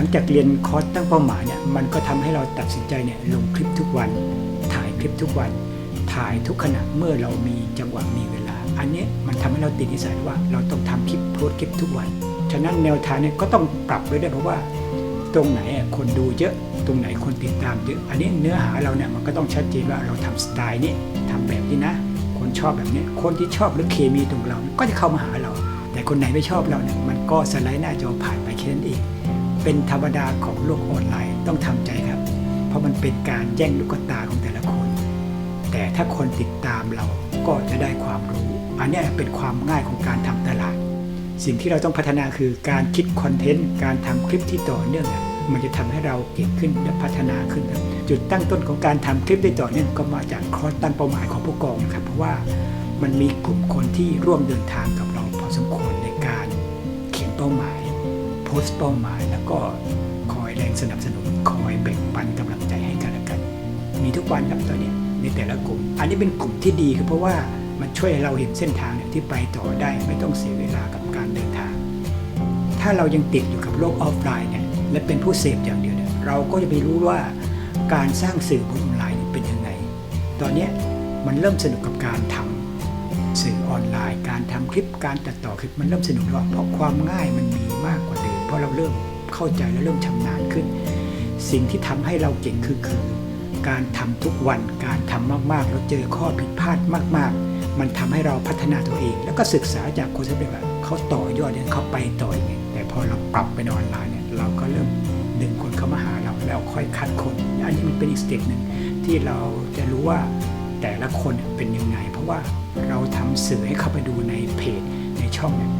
ลังจากเรียนคอร์สตั้งเป้าหมายเนี่ยมันก็ทำให้เราตัดสินใจเนี่ยลงคลิปทุกวัน ถ่ายคลิปทุกวัน ถ่ายทุกขณะเมื่อเรามีจังหวะมีเวลา อันนี้มันทำให้เราติดนิสัยว่าเราต้องทำคลิปโพสคลิปทุกวัน ฉะนั้นแนวทางเนี่ยก็ต้องปรับด้วยด้เพราะว่าตรงไหนคนดูเยอะตรงไหนคนติดตามเยอะอันนี้เนื้อหาเราเนี่ยมันก็ต้องชัดเจนว่าเราทำสไตล์นี้ทำแบบนี้นะ คนชอบแบบนี้คนที่ชอบหรือเคมีตรงเราก็จะเข้ามาหาเรา แต่คนไหนไม่ชอบเราเนี่ยมันก็สไลด์หน้าจอผ่านไปแค่นั้นเอง เป็นธรรมดาของโลกออนไลน์ต้องทำใจครับ เพราะมันเป็นการแย่งลูกตาของแต่ละคน แต่ถ้าคนติดตามเราก็จะได้ความรู้ อันนี้เป็นความง่ายของการทำตลาด สิ่งที่เราต้องพัฒนาคือการคิดคอนเทนต์การทำคลิปที่ต่อเนื่องมันจะทำให้เราเก่งขึ้นและพัฒนาขึ้นครับจุดตั้งต้นของการทำคลิปได้ต่อเนื่องก็มาจากคอร์สตั้งเป้าหมายของผู้กองนะครับเพราะว่ามันมีกลุ่มคนที่ร่วมเดินทางกับเราพอสมควรในการเขียนเป้าหมาย สต์เป้าหมาย แล้วก็คอยแรงสนับสนุน คอยแบ่งปันกำลังใจให้กันและกัน มีทุกวันครับตอนนี้ในแต่ละกลุ่ม อันนี้เป็นกลุ่มที่ดีคือเพราะว่ามันช่วยเราเห็นเส้นทางเนี่ยที่ไปต่อได้ไม่ต้องเสียเวลากับการเดินทาง ถ้าเรายังติดอยู่กับโลกออฟไลน์เนี่ยและเป็นผู้เสพอย่างเดียวเนี่ยเราก็จะไม่รู้ว่าการสร้างสื่อบนออนไลน์เนี่ยเป็นยังไง ตอนเนี้ยมันเริ่มสนุกกับการทำ สื่อออนไลน์ การทำคลิปการตัดต่อคลิปมันเริ่มสนุกแล้วเพราะความง่ายมันมีมากกว่าเดิมเพราะเราเริ่มเข้าใจและเริ่มชำนาญขึ้น สิ่งที่ทำให้เราเก่งคือคือ การทำทุกวันการทำมากๆแล้วเจอข้อผิดพลาดมากๆ มันทำให้เราพัฒนาตัวเอง แล้วก็ศึกษาจากคนสำเร็จว่าเขาต่อยอดเนี่ยเขาไปต่อยไงแต่พอเราปรับไปนออนไลน์เนี่ยเราก็เริ่มดึงคนเข้ามาหาเราแล้วค่อยคัดคนอันนี้มันเป็นอีกสเต็ปหนึ่งที่เราจะรู้ว่า แต่ละคนเป็นยังไง เพราะว่าเราทำสื่อให้เข้าไปดูในเพจในช่องเนี่ย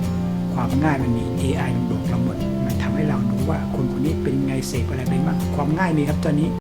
ความง่ายมันมี AI มันบอกเราหมดมันทำให้เรารู้ว่าคนคนนี้เป็นยังไงเสพอะไรไปบ้างความง่ายมีครับตอนนี้